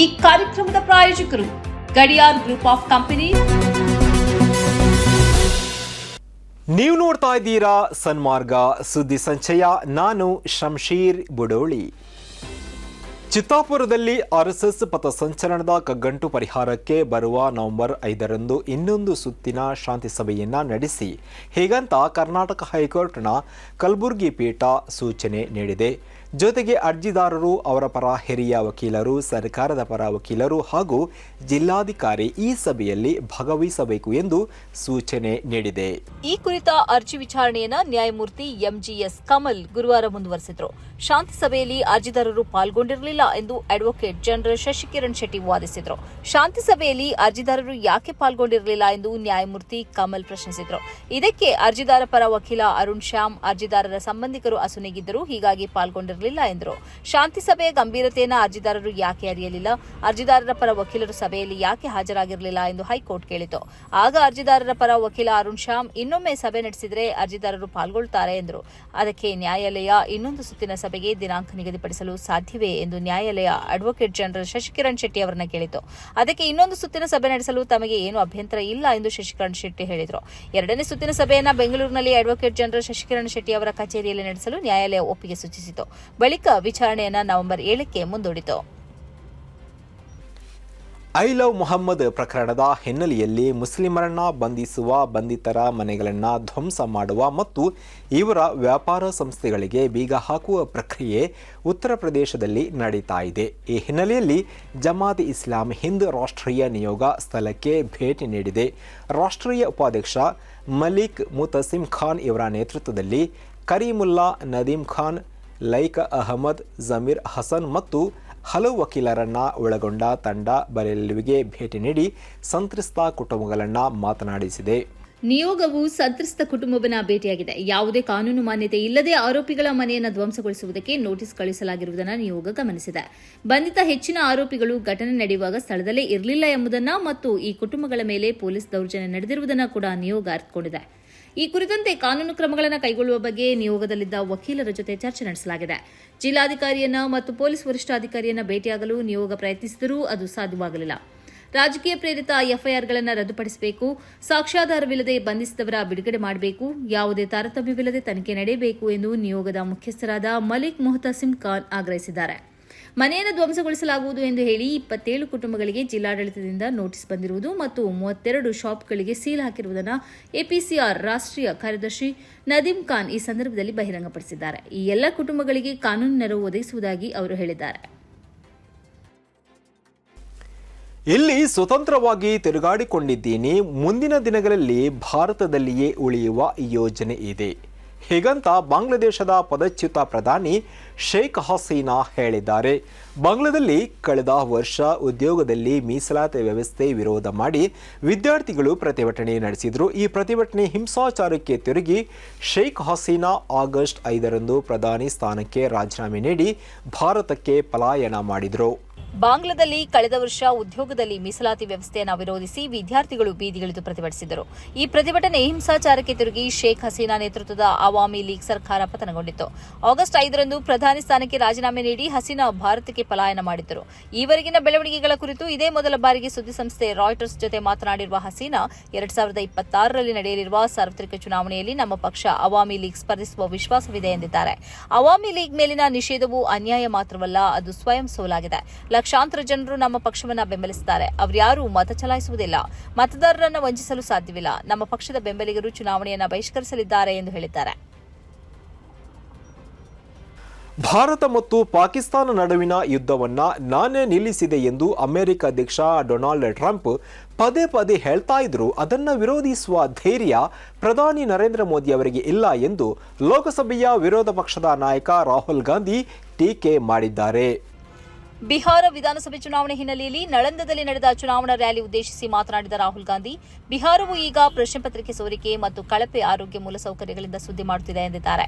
ಈ ಕಾರ್ಯಕ್ರಮದ ಪ್ರಾಯೋಜಕರು ಗಡಿಯಾರ್ ಗ್ರೂಪ್ ಆಫ್ ಕಂಪನಿ. ನೀವು ನೋಡ್ತಾ ಇದ್ದೀರಾ ಸನ್ಮಾರ್ಗ. ಸುದ್ದಿ ಸಂಚಯ, ನಾನು ಶಂಶೀರ್ ಬುಡೋಳಿ. ಚಿತ್ತಾಪುರದಲ್ಲಿ ಆರ್ಎಸ್ಎಸ್ ಪಥಸಂಚಲನದ ಕಗ್ಗಂಟು ಪರಿಹಾರಕ್ಕೆ ಬರುವ ನವೆಂಬರ್ ಐದರಂದು ಇನ್ನೊಂದು ಸುತ್ತಿನ ಶಾಂತಿ ಸಭೆಯನ್ನ ನಡೆಸಿ. ಹೀಗಂತ ಕರ್ನಾಟಕ ಹೈಕೋರ್ಟ್ನ ಕಲಬುರಗಿ ಪೀಠ ಸೂಚನೆ ನೀಡಿದೆ. ಜೊತೆಗೆ ಅರ್ಜಿದಾರರು ಅವರ ಪರ ಹಿರಿಯ ವಕೀಲರು, ಸರ್ಕಾರದ ಪರ ವಕೀಲರು ಹಾಗೂ ಜಿಲ್ಲಾಧಿಕಾರಿ ಈ ಸಭೆಯಲ್ಲಿ ಭಾಗವಹಿಸಬೇಕು ಎಂದು ಸೂಚನೆ ನೀಡಿದೆ. ಈ ಕುರಿತ ಅರ್ಜಿ ವಿಚಾರಣೆಯನ್ನ ನ್ಯಾಯಮೂರ್ತಿ ಎಂಜಿಎಸ್ ಕಮಲ್ ಗುರುವಾರ ಮುಂದುವರೆಸಿದ್ರು. ಶಾಂತಿ ಸಭೆಯಲ್ಲಿ ಅರ್ಜಿದಾರರು ಪಾಲ್ಗೊಂಡಿರಲಿಲ್ಲ ಎಂದು ಅಡ್ವೊಕೇಟ್ ಜನರಲ್ ಶಶಿಕಿರಣ್ ಶೆಟ್ಟಿ ವಾದಿಸಿದ್ರು. ಶಾಂತಿ ಸಭೆಯಲ್ಲಿ ಅರ್ಜಿದಾರರು ಯಾಕೆ ಪಾಲ್ಗೊಂಡಿರಲಿಲ್ಲ ಎಂದು ನ್ಯಾಯಮೂರ್ತಿ ಕಮಲ್ ಪ್ರಶ್ನಿಸಿದ್ರು. ಇದಕ್ಕೆ ಅರ್ಜಿದಾರ ಪರ ವಕೀಲ ಅರುಣ್ ಶ್ಯಾಮ್, ಅರ್ಜಿದಾರರ ಸಂಬಂಧಿಕರು ಅಸುನೀಗಿದ್ದರು ಹೀಗಾಗಿ ಪಾಲ್ಗೊಂಡಿರಲಿಲ್ಲ. ಎಂದರು. ಶಾಂತಿ ಸಭೆಯ ಗಂಭೀರತೆಯನ್ನು ಅರ್ಜಿದಾರರು ಯಾಕೆ ಅರಿಯಲಿಲ್ಲ? ಅರ್ಜಿದಾರರ ಪರ ವಕೀಲರು ಸಭೆಯಲ್ಲಿ ಯಾಕೆ ಹಾಜರಾಗಿರಲಿಲ್ಲ ಎಂದು ಹೈಕೋರ್ಟ್ ಕೇಳಿತು. ಆಗ ಅರ್ಜಿದಾರರ ಪರ ವಕೀಲ ಅರುಣ್ ಶ್ಯಾಮ್ ಇನ್ನೊಮ್ಮೆ ಸಭೆ ನಡೆಸಿದರೆ ಅರ್ಜಿದಾರರು ಪಾಲ್ಗೊಳ್ಳುತ್ತಾರೆ ಎಂದರು. ಅದಕ್ಕೆ ನ್ಯಾಯಾಲಯ ಇನ್ನೊಂದು ಸುತ್ತಿನ ಸಭೆಗೆ ದಿನಾಂಕ ನಿಗದಿಪಡಿಸಲು ಸಾಧ್ಯವೇ ಎಂದು ನ್ಯಾಯಾಲಯ ಅಡ್ವೊಕೇಟ್ ಜನರಲ್ ಶಶಿಕಿರಣ್ ಶೆಟ್ಟಿ ಅವರನ್ನ ಕೇಳಿತು. ಅದಕ್ಕೆ ಇನ್ನೊಂದು ಸುತ್ತಿನ ಸಭೆ ನಡೆಸಲು ತಮಗೆ ಏನು ಅಭ್ಯಂತರ ಇಲ್ಲ ಎಂದು ಶಶಿಕಿರಣ್ ಶೆಟ್ಟಿ ಹೇಳಿದರು. ಎರಡನೇ ಸುತ್ತಿನ ಸಭೆಯನ್ನು ಬೆಂಗಳೂರಿನಲ್ಲಿ ಅಡ್ವೊಕೇಟ್ ಜನರಲ್ ಶಶಿಕಿರಣ್ ಶೆಟ್ಟಿ ಅವರ ಕಚೇರಿಯಲ್ಲಿ ನಡೆಸಲು ನ್ಯಾಯಾಲಯ ಒಪ್ಪಿಗೆ ಸೂಚಿಸಿತು. ಬಳಿಕ ವಿಚಾರಣೆಯನ್ನು ನವೆಂಬರ್ ಏಳಕ್ಕೆ ಮುಂದೂಡಿತು. ಐ ಲವ್ ಮೊಹಮ್ಮದ್ ಪ್ರಕರಣದ ಹಿನ್ನೆಲೆಯಲ್ಲಿ ಮುಸ್ಲಿಮರನ್ನ ಬಂಧಿಸುವ ಬಂಧಿತರ ಮನೆಗಳನ್ನು ಧ್ವಂಸ ಮಾಡುವ ಮತ್ತು ಇವರ ವ್ಯಾಪಾರ ಸಂಸ್ಥೆಗಳಿಗೆ ಬೀಗ ಹಾಕುವ ಪ್ರಕ್ರಿಯೆ ಉತ್ತರ ಪ್ರದೇಶದಲ್ಲಿ ನಡೀತಾ ಇದೆ. ಈ ಹಿನ್ನೆಲೆಯಲ್ಲಿ ಜಮಾತ್ ಇಸ್ಲಾಂ ಹಿಂದ್ ರಾಷ್ಟ್ರೀಯ ನಿಯೋಗ ಸ್ಥಳಕ್ಕೆ ಭೇಟಿ ನೀಡಿದೆ. ರಾಷ್ಟ್ರೀಯ ಉಪಾಧ್ಯಕ್ಷ ಮಲಿಕ್ ಮುತಸಿಮ್ ಖಾನ್ ಇವರ ನೇತೃತ್ವದಲ್ಲಿ ಕರೀಮುಲ್ಲಾ ನದೀಮ್ ಖಾನ್ ಲೈಕ ಅಹಮದ್, ಜಮೀರ್ ಹಸನ್ ಮತ್ತು ಹಲವು ವಕೀಲರನ್ನ ಒಳಗೊಂಡ ತಂಡ ಬರೆಲುವಿಗೆ ಭೇಟಿ ನೀಡಿ ಸಂತ್ರಸ್ತ ಕುಟುಂಬಗಳನ್ನು ಮಾತನಾಡಿಸಿದೆ. ನಿಯೋಗವು ಸಂತ್ರಸ್ತ ಕುಟುಂಬವನ್ನ ಭೇಟಿಯಾಗಿದೆ. ಯಾವುದೇ ಕಾನೂನು ಮಾನ್ಯತೆ ಇಲ್ಲದೆ ಆರೋಪಿಗಳ ಮನೆಯನ್ನು ಧ್ವಂಸಗೊಳಿಸುವುದಕ್ಕೆ ನೋಟಿಸ್ ಕಳುಹಿಸಲಾಗಿರುವುದನ್ನು ನಿಯೋಗ ಗಮನಿಸಿದೆ. ಬಂಧಿತ ಹೆಚ್ಚಿನ ಆರೋಪಿಗಳು ಘಟನೆ ನಡೆಯುವಾಗ ಸ್ಥಳದಲ್ಲೇ ಇರಲಿಲ್ಲ ಎಂಬುದನ್ನು ಮತ್ತು ಈ ಕುಟುಂಬಗಳ ಮೇಲೆ ಪೊಲೀಸ್ ದೌರ್ಜನ್ಯ ನಡೆದಿರುವುದನ್ನು ಕೂಡ ನಿಯೋಗ ಅರ್ಥಕೊಂಡಿದೆ ಈ ಕುರಿತಂತೆ ಕಾನೂನು ಕ್ರಮಗಳನ್ನು ಕೈಗೊಳ್ಳುವ ಬಗ್ಗೆ ನಿಯೋಗದಲ್ಲಿದ್ದ ವಕೀಲರ ಜೊತೆ ಚರ್ಚೆ ನಡೆಸಲಾಗಿದೆ. ಜಿಲ್ಲಾಧಿಕಾರಿಯನ್ನ ಮತ್ತು ಪೊಲೀಸ್ ವರಿಷ್ಠಾಧಿಕಾರಿಯನ್ನ ಭೇಟಿಯಾಗಲು ನಿಯೋಗ ಪ್ರಯತ್ನಿಸಿದರೂ ಅದು ಸಾಧ್ಯವಾಗಲಿಲ್ಲ. ರಾಜಕೀಯ ಪ್ರೇರಿತ ಎಫ್ಐಆರ್ಗಳನ್ನು ರದ್ದುಪಡಿಸಬೇಕು, ಸಾಕ್ಷ್ಯಾಧಾರವಿಲ್ಲದೆ ಬಂಧಿಸಿದವರ ಬಿಡುಗಡೆ ಮಾಡಬೇಕು, ಯಾವುದೇ ತಾರತಮ್ಯವಿಲ್ಲದೆ ತನಿಖೆ ನಡೆಯಬೇಕು ಎಂದು ನಿಯೋಗದ ಮುಖ್ಯಸ್ಥರಾದ ಮಲಿಕ್ ಮೊಹತಸಿಂ ಖಾನ್ ಆಗ್ರಹಿಸಿದ್ದಾರೆ. ಮನೆಯನ್ನು ಧ್ವಂಸಗೊಳಿಸಲಾಗುವುದು ಎಂದು ಹೇಳಿ ಇಪ್ಪತ್ತೇಳು ಕುಟುಂಬಗಳಿಗೆ ಜಿಲ್ಲಾಡಳಿತದಿಂದ ನೋಟಿಸ್ ಬಂದಿರುವುದು ಮತ್ತು ಮೂವತ್ತೆರಡು ಶಾಪ್ಗಳಿಗೆ ಸೀಲ್ ಹಾಕಿರುವುದನ್ನು ಎಪಿಸಿಆರ್ ರಾಷ್ಟ್ರೀಯ ಕಾರ್ಯದರ್ಶಿ ನದೀಂ ಖಾನ್ ಈ ಸಂದರ್ಭದಲ್ಲಿ ಬಹಿರಂಗಪಡಿಸಿದ್ದಾರೆ. ಈ ಎಲ್ಲ ಕುಟುಂಬಗಳಿಗೆ ಕಾನೂನು ನೆರವು ಒದಗಿಸುವುದಾಗಿ ಅವರು ಹೇಳಿದ್ದಾರೆ. ಇಲ್ಲಿ ಸ್ವತಂತ್ರವಾಗಿ ತಿರುಗಾಡಿಕೊಂಡಿದ್ದೀನಿ, ಮುಂದಿನ ದಿನಗಳಲ್ಲಿ ಭಾರತದಲ್ಲಿಯೇ ಉಳಿಯುವ ಯೋಜನೆ ಇದೆ. ಹೀಗಂತ ಬಾಂಗ್ಲಾದೇಶದ ಪದಚ್ಯುತ ಪ್ರಧಾನಿ ಶೇಖ್ ಹಸೀನಾ ಹೇಳಿದ್ದಾರೆ. ಬಾಂಗ್ಲಾದಲ್ಲಿ ಕಳೆದ ವರ್ಷ ಉದ್ಯೋಗದಲ್ಲಿ ಮೀಸಲಾತಿ ವ್ಯವಸ್ಥೆ ವಿರೋಧ ಮಾಡಿ ವಿದ್ಯಾರ್ಥಿಗಳು ಪ್ರತಿಭಟನೆ ನಡೆಸಿದರು. ಈ ಪ್ರತಿಭಟನೆ ಹಿಂಸಾಚಾರಕ್ಕೆ ತಿರುಗಿ ಶೇಖ್ ಹಸೀನಾ ಆಗಸ್ಟ್ ಐದರಂದು ಪ್ರಧಾನಿ ಸ್ಥಾನಕ್ಕೆ ರಾಜೀನಾಮೆ ನೀಡಿ ಭಾರತಕ್ಕೆ ಪಲಾಯನ ಮಾಡಿದರು. ಬಾಂಗ್ಲಾದಲ್ಲಿ ಕಳೆದ ವರ್ಷ ಉದ್ಯೋಗದಲ್ಲಿ ಮೀಸಲಾತಿ ವ್ಯವಸ್ಥೆಯನ್ನು ವಿರೋಧಿಸಿ ವಿದ್ಯಾರ್ಥಿಗಳು ಬೀದಿಗಿಳಿದು ಪ್ರತಿಭಟಿಸಿದರು. ಈ ಪ್ರತಿಭಟನೆ ಹಿಂಸಾಚಾರಕ್ಕೆ ತಿರುಗಿ ಶೇಖ್ ಹಸೀನಾ ನೇತೃತ್ವದ ಅವಾಮಿ ಲೀಗ್ ಸರ್ಕಾರ ಪತನಗೊಂಡಿತ್ತು. ಆಗಸ್ಟ್ ಐದರಂದು ಪ್ರಧಾನಿ ಸ್ಥಾನಕ್ಕೆ ರಾಜೀನಾಮೆ ನೀಡಿ ಹಸೀನಾ ಭಾರತಕ್ಕೆ ಪಲಾಯನ ಮಾಡಿದ್ದರು. ಈವರೆಗಿನ ಬೆಳವಣಿಗೆಗಳ ಕುರಿತು ಇದೇ ಮೊದಲ ಬಾರಿಗೆ ಸುದ್ದಿಸಂಸ್ಥೆ ರಾಯ್ಟರ್ಸ್ ಜೊತೆ ಮಾತನಾಡಿರುವ ಹಸೀನಾ, ಎರಡ್ ಸಾವಿರದ ಇಪ್ಪತ್ತಾರರಲ್ಲಿ ನಡೆಯಲಿರುವ ಸಾರ್ವತ್ರಿಕ ಚುನಾವಣೆಯಲ್ಲಿ ನಮ್ಮ ಪಕ್ಷ ಅವಾಮಿ ಲೀಗ್ ಸ್ಪರ್ಧಿಸುವ ವಿಶ್ವಾಸವಿದೆ ಎಂದಿದ್ದಾರೆ. ಅವಾಮಿ ಲೀಗ್ ಮೇಲಿನ ನಿಷೇಧವು ಅನ್ಯಾಯ ಮಾತ್ರವಲ್ಲ, ಅದು ಸ್ವಯಂ ಸೋಲಾಗಿದೆ. ಲಕ್ಷಾಂತರ ಜನರು ನಮ್ಮ ಪಕ್ಷವನ್ನ ಬೆಂಬಲಿಸುತ್ತಾರೆ ಅವರ್ಯಾರೂ ಮತ ಚಲಾಯಿಸುವುದಿಲ್ಲ. ಮತದಾರರನ್ನು ವಂಚಿಸಲು ಸಾಧ್ಯವಿಲ್ಲ. ನಮ್ಮ ಪಕ್ಷದ ಬೆಂಬಲಿಗರು ಚುನಾವಣೆಯನ್ನು ಬಹಿಷ್ಕರಿಸಲಿದ್ದಾರೆ ಎಂದು ಹೇಳಿದ್ದಾರೆ. ಭಾರತ ಮತ್ತು ಪಾಕಿಸ್ತಾನ ನಡುವಿನ ಯುದ್ಧವನ್ನ ನಾನೇ ನಿಲ್ಲಿಸಿದೆ ಎಂದು ಅಮೆರಿಕ ಅಧ್ಯಕ್ಷ ಡೊನಾಲ್ಡ್ ಟ್ರಂಪ್ ಪದೇ ಪದೇ ಹೇಳ್ತಾ ಇದ್ರು. ಅದನ್ನ ವಿರೋಧಿಸುವ ಧೈರ್ಯ ಪ್ರಧಾನಿ ನರೇಂದ್ರ ಮೋದಿ ಅವರಿಗೆ ಇಲ್ಲ ಎಂದು ಲೋಕಸಭೆಯ ವಿರೋಧ ಪಕ್ಷದ ನಾಯಕ ರಾಹುಲ್ ಗಾಂಧಿ ಟೀಕೆ ಮಾಡಿದ್ದಾರೆ. ಬಿಹಾರ ವಿಧಾನಸಭೆ ಚುನಾವಣೆ ಹಿನ್ನೆಲೆಯಲ್ಲಿ ನಳಂದದಲ್ಲಿ ನಡೆದ ಚುನಾವಣಾ ರ್ಯಾಲಿ ಉದ್ದೇಶಿಸಿ ಮಾತನಾಡಿದ ರಾಹುಲ್ ಗಾಂಧಿ, ಬಿಹಾರವು ಈಗ ಪ್ರಶ್ನೆ ಪತ್ರಿಕೆ ಸೋರಿಕೆ ಮತ್ತು ಕಳಪೆ ಆರೋಗ್ಯ ಮೂಲಸೌಕರ್ಯಗಳಿಂದ ಸುದ್ದಿ ಮಾಡುತ್ತಿದೆ ಎಂದಿದ್ದಾರೆ.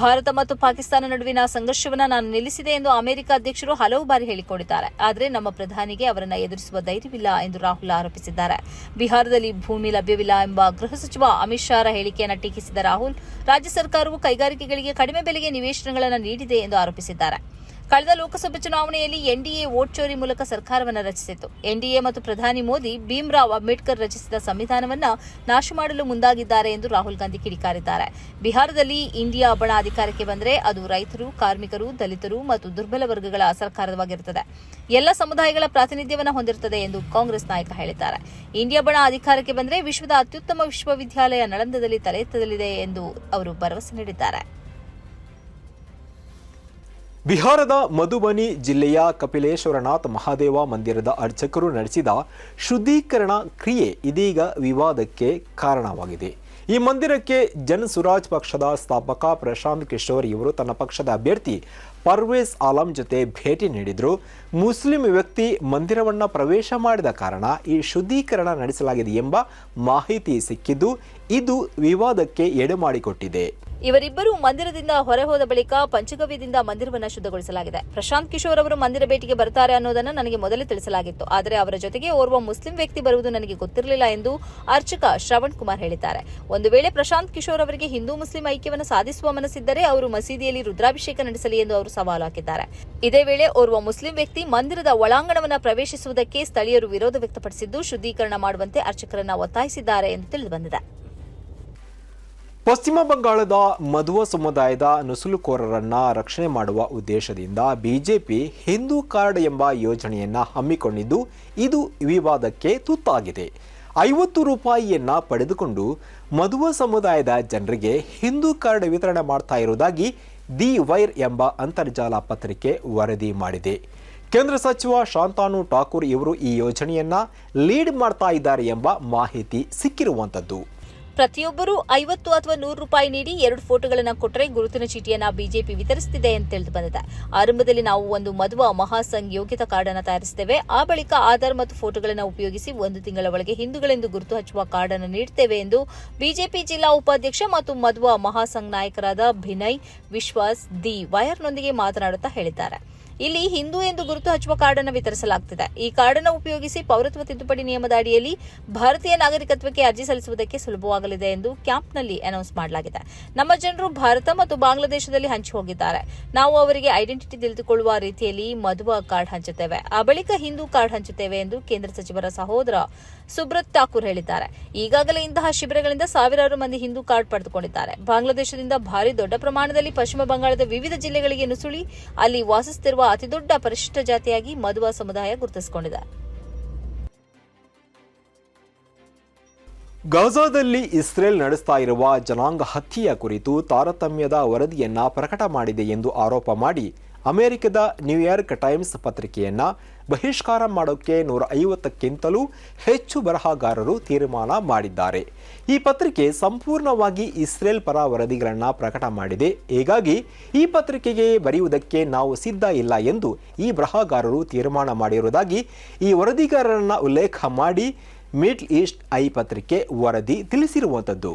ಭಾರತ ಮತ್ತು ಪಾಕಿಸ್ತಾನ ನಡುವಿನ ಸಂಘರ್ಷವನ್ನು ನಾನು ನಿಲ್ಲಿಸಿದೆ ಎಂದು ಅಮೆರಿಕ ಅಧ್ಯಕ್ಷರು ಹಲವು ಬಾರಿ ಹೇಳಿಕೊಂಡಿದ್ದಾರೆ. ಆದರೆ ನಮ್ಮ ಪ್ರಧಾನಿಗೆ ಅವರನ್ನು ಎದುರಿಸುವ ಧೈರ್ಯವಿಲ್ಲ ಎಂದು ರಾಹುಲ್ ಆರೋಪಿಸಿದ್ದಾರೆ. ಬಿಹಾರದಲ್ಲಿ ಭೂಮಿ ಲಭ್ಯವಿಲ್ಲ ಎಂಬ ಗೃಹ ಸಚಿವ ಅಮಿತ್ ಶಾರ ಹೇಳಿಕೆಯನ್ನು ಟೀಕಿಸಿದ ರಾಹುಲ್, ರಾಜ್ಯ ಸರ್ಕಾರವು ಕೈಗಾರಿಕೆಗಳಿಗೆ ಕಡಿಮೆ ಬೆಲೆಗೆ ನಿವೇಶನಗಳನ್ನು ನೀಡಿದೆ ಎಂದು ಆರೋಪಿಸಿದ್ದಾರೆ. ಕಳೆದ ಲೋಕಸಭೆ ಚುನಾವಣೆಯಲ್ಲಿ ಎನ್ಡಿಎ ವೋಟ್ ಚೋರಿ ಮೂಲಕ ಸರ್ಕಾರವನ್ನು ರಚಿಸಿತ್ತು. ಎನ್ಡಿಎ ಮತ್ತು ಪ್ರಧಾನಿ ಮೋದಿ, ಭೀಮ್ರಾವ್ ಅಂಬೇಡ್ಕರ್ ರಚಿಸಿದ ಸಂವಿಧಾನವನ್ನು ನಾಶ ಮಾಡಲು ಮುಂದಾಗಿದ್ದಾರೆ ಎಂದು ರಾಹುಲ್ ಗಾಂಧಿ ಕಿಡಿಕಾರಿದ್ದಾರೆ. ಬಿಹಾರದಲ್ಲಿ ಇಂಡಿಯಾ ಬಣ ಅಧಿಕಾರಕ್ಕೆ ಬಂದರೆ ಅದು ರೈತರು, ಕಾರ್ಮಿಕರು, ದಲಿತರು ಮತ್ತು ದುರ್ಬಲ ವರ್ಗಗಳ ಸರ್ಕಾರವಾಗಿರುತ್ತದೆ. ಎಲ್ಲ ಸಮುದಾಯಗಳ ಪ್ರಾತಿನಿಧ್ಯವನ್ನು ಹೊಂದಿರುತ್ತದೆ ಎಂದು ಕಾಂಗ್ರೆಸ್ ನಾಯಕ ಹೇಳಿದ್ದಾರೆ. ಇಂಡಿಯಾ ಬಣ ಅಧಿಕಾರಕ್ಕೆ ಬಂದರೆ ವಿಶ್ವದ ಅತ್ಯುತ್ತಮ ವಿಶ್ವವಿದ್ಯಾಲಯ ನಳಂದದಲ್ಲಿ ತಲೆ ಎತ್ತಲಿದೆ ಎಂದು ಅವರು ಭರವಸೆ ನೀಡಿದ್ದಾರೆ. ಬಿಹಾರದ ಮಧುಬನಿ ಜಿಲ್ಲೆಯ ಕಪಿಲೇಶ್ವರನಾಥ್ ಮಹಾದೇವ ಮಂದಿರದ ಅರ್ಚಕರು ನಡೆಸಿದ ಶುದ್ಧೀಕರಣ ಕ್ರಿಯೆ ಇದೀಗ ವಿವಾದಕ್ಕೆ ಕಾರಣವಾಗಿದೆ. ಈ ಮಂದಿರಕ್ಕೆ ಜನ್ ಸುರಾಜ್ ಪಕ್ಷದ ಸ್ಥಾಪಕ ಪ್ರಶಾಂತ್ ಕಿಶೋರ್ ಇವರು ತನ್ನ ಪಕ್ಷದ ಅಭ್ಯರ್ಥಿ ಪರ್ವೇಸ್ ಆಲಂ ಜೊತೆ ಭೇಟಿ ನೀಡಿದ್ರು. ಮುಸ್ಲಿಂ ವ್ಯಕ್ತಿ ಮಂದಿರವನ್ನು ಪ್ರವೇಶ ಮಾಡಿದ ಕಾರಣ ಈ ಶುದ್ಧೀಕರಣ ನಡೆಸಲಾಗಿದೆ ಎಂಬ ಮಾಹಿತಿ ಸಿಕ್ಕಿದ್ದು, ಇದು ವಿವಾದಕ್ಕೆ ಎಡೆಮಾಡಿಕೊಟ್ಟಿದೆ. ಇವರಿಬ್ಬರು ಮಂದಿರದಿಂದ ಹೊರೆ ಹೋದ ಬಳಿಕ ಪಂಚಗವ್ಯದಿಂದ ಮಂದಿರವನ್ನು ಶುದ್ಧಗೊಳಿಸಲಾಗಿದೆ. ಪ್ರಶಾಂತ್ ಕಿಶೋರ್ ಅವರು ಮಂದಿರ ಭೇಟಿಗೆ ಬರ್ತಾರೆ ಅನ್ನೋದನ್ನು ನನಗೆ ಮೊದಲೇ ತಿಳಿಸಲಾಗಿತ್ತು. ಆದರೆ ಅವರ ಜೊತೆಗೆ ಓರ್ವ ಮುಸ್ಲಿಂ ವ್ಯಕ್ತಿ ಬರುವುದು ನನಗೆ ಗೊತ್ತಿರಲಿಲ್ಲ ಎಂದು ಅರ್ಚಕ ಶ್ರವಣ್ ಕುಮಾರ್ ಹೇಳಿದ್ದಾರೆ. ಒಂದು ವೇಳೆ ಪ್ರಶಾಂತ್ ಕಿಶೋರ್ ಅವರಿಗೆ ಹಿಂದೂ ಮುಸ್ಲಿಂ ಐಕ್ಯವನ್ನು ಸಾಧಿಸುವ ಮನಸ್ಸಿದ್ದರೆ ಅವರು ಮಸೀದಿಯಲ್ಲಿ ರುದ್ರಾಭಿಷೇಕ ನಡೆಸಲಿ ಎಂದು ಅವರು ಸವಾಲು ಹಾಕಿದ್ದಾರೆ. ಇದೇ ವೇಳೆ ಓರ್ವ ಮುಸ್ಲಿಂ ವ್ಯಕ್ತಿ ಮಂದಿರದ ಒಳಾಂಗಣವನ್ನು ಪ್ರವೇಶಿಸುವುದಕ್ಕೆ ಸ್ಥಳೀಯರು ವಿರೋಧ ವ್ಯಕ್ತಪಡಿಸಿದ್ದು, ಶುದ್ಧೀಕರಣ ಮಾಡುವಂತೆ ಅರ್ಚಕರನ್ನ ಒತ್ತಾಯಿಸಿದ್ದಾರೆ ಎಂದು ತಿಳಿದುಬಂದಿದೆ. ಪಶ್ಚಿಮ ಬಂಗಾಳದ ಮಧುವ ಸಮುದಾಯದ ನುಸುಳುಕೋರರನ್ನ ರಕ್ಷಣೆ ಮಾಡುವ ಉದ್ದೇಶದಿಂದ ಬಿಜೆಪಿ ಹಿಂದೂ ಕಾರ್ಡ್ ಎಂಬ ಯೋಜನೆಯನ್ನ ಹಮ್ಮಿಕೊಂಡಿದ್ದು, ಇದು ವಿವಾದಕ್ಕೆ ತುತ್ತಾಗಿದೆ. ಐವತ್ತು ರೂಪಾಯಿಯನ್ನ ಪಡೆದುಕೊಂಡು ಮಧುವ ಸಮುದಾಯದ ಜನರಿಗೆ ಹಿಂದೂ ಕಾರ್ಡ್ ವಿತರಣೆ ಮಾಡ್ತಾ ಇರುವುದಾಗಿ ದಿ ವೈರ್ ಎಂಬ ಅಂತರ್ಜಾಲ ಪತ್ರಿಕೆ ವರದಿ ಮಾಡಿದೆ. ಕೇಂದ್ರ ಸಚಿವ ಶಾಂತಾನು ಠಾಕೂರ್ ಇವರು ಈ ಯೋಜನೆಯನ್ನ ಲೀಡ್ ಮಾಡ್ತಾ ಇದ್ದಾರೆ ಎಂಬ ಮಾಹಿತಿ ಸಿಕ್ಕಿರುವಂಥದ್ದು ಪ್ರತಿಯೊಬ್ಬರೂ ಐವತ್ತು ಅಥವಾ ನೂರು ರೂಪಾಯಿ ನೀಡಿ ಎರಡು ಫೋಟೋಗಳನ್ನು ಕೊಟ್ಟರೆ ಗುರುತಿನ ಚೀಟಿಯನ್ನ ಬಿಜೆಪಿ ವಿತರಿಸುತ್ತಿದೆ ಅಂತ ತಿಳಿದು ಬಂದಿದೆ ಆರಂಭದಲ್ಲಿ ನಾವು ಒಂದು ಮದುವ ಮಹಾಸಂಘ ಯೋಗ್ಯತಾ ಕಾರ್ಡ್ ಅನ್ನು ತಯಾರಿಸುತ್ತೇವೆ ಆ ಬಳಿಕ ಆಧಾರ್ ಮತ್ತು ಫೋಟೋಗಳನ್ನು ಉಪಯೋಗಿಸಿ ಒಂದು ತಿಂಗಳ ಒಳಗೆ ಹಿಂದೂಗಳೆಂದು ಗುರುತು ಹಚ್ಚುವ ಕಾರ್ಡ್ ಅನ್ನು ನೀಡುತ್ತೇವೆ ಎಂದು ಬಿಜೆಪಿ ಜಿಲ್ಲಾ ಉಪಾಧ್ಯಕ್ಷ ಮತ್ತು ಮದುವ ಮಹಾಸಂಘ ನಾಯಕರಾದ ಭಿನಯ್ ವಿಶ್ವಾಸ್ ದಿ ವಯರ್ನೊಂದಿಗೆ ಮಾತನಾಡುತ್ತಾ ಹೇಳಿದ್ದಾರೆ. ಇಲ್ಲಿ ಹಿಂದೂ ಎಂದು ಗುರುತು ಹಚ್ಚುವ ಕಾರ್ಡ್ ಅನ್ನು ವಿತರಿಸಲಾಗುತ್ತಿದೆ ಈ ಕಾರ್ಡ್ ಅನ್ನು ಉಪಯೋಗಿಸಿ ಪೌರತ್ವ ತಿದ್ದುಪಡಿ ನಿಯಮದ ಅಡಿಯಲ್ಲಿ ಭಾರತೀಯ ನಾಗರಿಕತ್ವಕ್ಕೆ ಅರ್ಜಿ ಸಲ್ಲಿಸುವುದಕ್ಕೆ ಸುಲಭವಾಗಲಿದೆ ಎಂದು ಕ್ಯಾಂಪ್ನಲ್ಲಿ ಅನೌನ್ಸ್ ಮಾಡಲಾಗಿದೆ. ನಮ್ಮ ಜನರು ಭಾರತ ಮತ್ತು ಬಾಂಗ್ಲಾದೇಶದಲ್ಲಿ ಹಂಚಿ ಹೋಗಿದ್ದಾರೆ. ನಾವು ಅವರಿಗೆ ಐಡೆಂಟಿಟಿ ತಿಳಿದುಕೊಳ್ಳುವ ರೀತಿಯಲ್ಲಿ ಮಧುವ ಕಾರ್ಡ್ ಹಂಚುತ್ತೇವೆ. ಆ ಬಳಿಕ ಹಿಂದೂ ಕಾರ್ಡ್ ಹಂಚುತ್ತೇವೆ ಎಂದು ಕೇಂದ್ರ ಸಚಿವರ ಸಹೋದರ ಸುಬ್ರತ್ ಠಾಕೂರ್ ಹೇಳಿದ್ದಾರೆ. ಈಗಾಗಲೇ ಇಂತಹ ಶಿಬಿರಗಳಿಂದ ಸಾವಿರಾರು ಮಂದಿ ಹಿಂದೂ ಕಾರ್ಡ್ ಪಡೆದುಕೊಂಡಿದ್ದಾರೆ. ಬಾಂಗ್ಲಾದೇಶದಿಂದ ಭಾರಿ ದೊಡ್ಡ ಪ್ರಮಾಣದಲ್ಲಿ ಪಶ್ಚಿಮ ಬಂಗಾಳದ ವಿವಿಧ ಜಿಲ್ಲೆಗಳಿಗೆ ನುಸುಳಿ ಅಲ್ಲಿ ವಾಸಿಸುತ್ತಿರುವ ಅತಿದೊಡ್ಡ ಪರಿಶಿಷ್ಟ ಜಾತಿಯಾಗಿ ಮಧುವ ಸಮುದಾಯ ಗುರುತಿಸಿಕೊಂಡಿದೆ. ಗಾಜಾದಲ್ಲಿ ಇಸ್ರೇಲ್ ನಡೆಸ್ತಾ ಇರುವ ಜನಾಂಗ ಹತ್ಯೆಯ ಕುರಿತು ತಾರತಮ್ಯದ ವರದಿಯನ್ನ ಪ್ರಕಟ ಮಾಡಿದೆ ಎಂದು ಆರೋಪ ಮಾಡಿ ಅಮೆರಿಕದ ನ್ಯೂಯಾರ್ಕ್ ಟೈಮ್ಸ್ ಪತ್ರಿಕೆಯನ್ನು ಬಹಿಷ್ಕಾರ ಮಾಡೋಕ್ಕೆ ನೂರ ಐವತ್ತಕ್ಕಿಂತಲೂ ಹೆಚ್ಚು ಬರಹಗಾರರು ತೀರ್ಮಾನ ಮಾಡಿದ್ದಾರೆ. ಈ ಪತ್ರಿಕೆ ಸಂಪೂರ್ಣವಾಗಿ ಇಸ್ರೇಲ್ ಪರ ವರದಿಗಳನ್ನು ಪ್ರಕಟ ಮಾಡಿದೆ. ಹೀಗಾಗಿ ಈ ಪತ್ರಿಕೆಗೆ ಬರೆಯುವುದಕ್ಕೆ ನಾವು ಸಿದ್ಧ ಇಲ್ಲ ಎಂದು ಈ ಬರಹಗಾರರು ತೀರ್ಮಾನ ಮಾಡಿರುವುದಾಗಿ ಈ ವರದಿಗಾರರನ್ನು ಉಲ್ಲೇಖ ಮಾಡಿ ಮಿಡ್ಲ್ ಈಸ್ಟ್ ಐ ಪತ್ರಿಕೆ ವರದಿ ತಿಳಿಸಿರುವಂಥದ್ದು.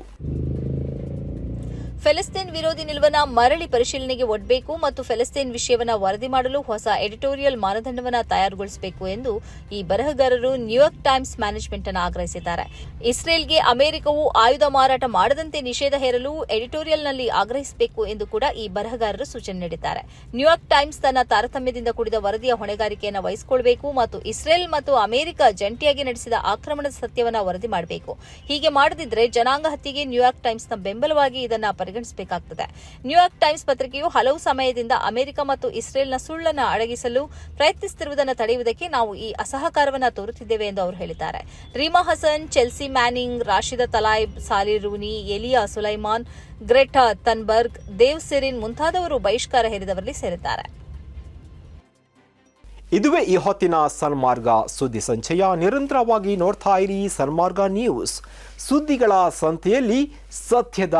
ಫೆಲಿಸ್ತೀನ್ ವಿರೋಧಿ ನಿಲುವನ್ನ ಮರಳಿ ಪರಿಶೀಲನೆಗೆ ಒಡ್ಬೇಕು ಮತ್ತು ಫೆಲಿಸ್ತೀನ್ ವಿಷಯವನ್ನ ವರದಿ ಮಾಡಲು ಹೊಸ ಎಡಿಟೋರಿಯಲ್ ಮಾನದಂಡವನ್ನ ತಯಾರುಗೊಳಿಸಬೇಕು ಎಂದು ಈ ಬರಹಗಾರರು ನ್ಯೂಯಾರ್ಕ್ ಟೈಮ್ಸ್ ಮ್ಯಾನೇಜ್ಮೆಂಟ್ ಅನ್ನು ಆಗ್ರಹಿಸಿದ್ದಾರೆ. ಇಸ್ರೇಲ್ಗೆ ಅಮೆರಿಕವು ಆಯುಧ ಮಾರಾಟ ಮಾಡದಂತೆ ನಿಷೇಧ ಹೇರಲು ಎಡಿಟೋರಿಯಲ್ನಲ್ಲಿ ಆಗ್ರಹಿಸಬೇಕು ಎಂದು ಕೂಡ ಈ ಬರಹಗಾರರು ಸೂಚನೆ ನೀಡಿದ್ದಾರೆ. ನ್ಯೂಯಾರ್ಕ್ ಟೈಮ್ಸ್ ತನ್ನ ತಾರತಮ್ಯದಿಂದ ಕೂಡಿದ ವರದಿಯ ಹೊಣೆಗಾರಿಕೆಯನ್ನು ವಹಿಸಿಕೊಳ್ಳಬೇಕು ಮತ್ತು ಇಸ್ರೇಲ್ ಮತ್ತು ಅಮೆರಿಕ ಜಂಟಿಯಾಗಿ ನಡೆಸಿದ ಆಕ್ರಮಣದ ಸತ್ಯವನ್ನು ವರದಿ ಮಾಡಬೇಕು. ಹೀಗೆ ಮಾಡದಿದ್ರೆ ಜನಾಂಗ ಹತ್ಯೆಗೆ ನ್ಯೂಯಾರ್ಕ್ ಟೈಮ್ಸ್ನ ಬೆಂಬಲವಾಗಿ ಇದನ್ನ ಪರಿಗಣಿಸಬೇಕಾಗುತ್ತದೆ ನ್ಯೂಯಾರ್ಕ್ ಟೈಮ್ಸ್ ಪತ್ರಿಕೆಯು ಹಲವು ಸಮಯದಿಂದ ಅಮೆರಿಕ ಮತ್ತು ಇಸ್ರೇಲ್ನ ಸುಳ್ಳನ್ನು ಅಡಗಿಸಲು ಪ್ರಯತ್ನಿಸುತ್ತಿರುವುದನ್ನು ತಡೆಯುವುದಕ್ಕೆ ನಾವು ಈ ಅಸಹಕಾರವನ್ನು ತೋರುತ್ತಿದ್ದೇವೆ ಎಂದು ಅವರು ಹೇಳಿದ್ದಾರೆ. Rima Hassan, Chelsea Manning, Rashida Tlaib, Sally Rooney, Elia Suleiman, Greta Thunberg, Dev ಸಿರಿನ್ ಮುಂತಾದವರು ಬಹಿಷ್ಕಾರ ಹೇರಿದವರಲ್ಲಿ ಸೇರಿದ್ದಾರೆ. ಇದುವೇ ಈ ಹೊತ್ತಿನ ಸನ್ಮಾರ್ಗ ಸುದ್ದಿ ಸಂಚಯ. ನಿರಂತರವಾಗಿ ನೋಡ್ತಾ ಇರಿ ಸನ್ಮಾರ್ಗ ನ್ಯೂಸ್. ಸುದ್ದಿಗಳ ಸಂತೆಯಲ್ಲಿ ಸತ್ಯದ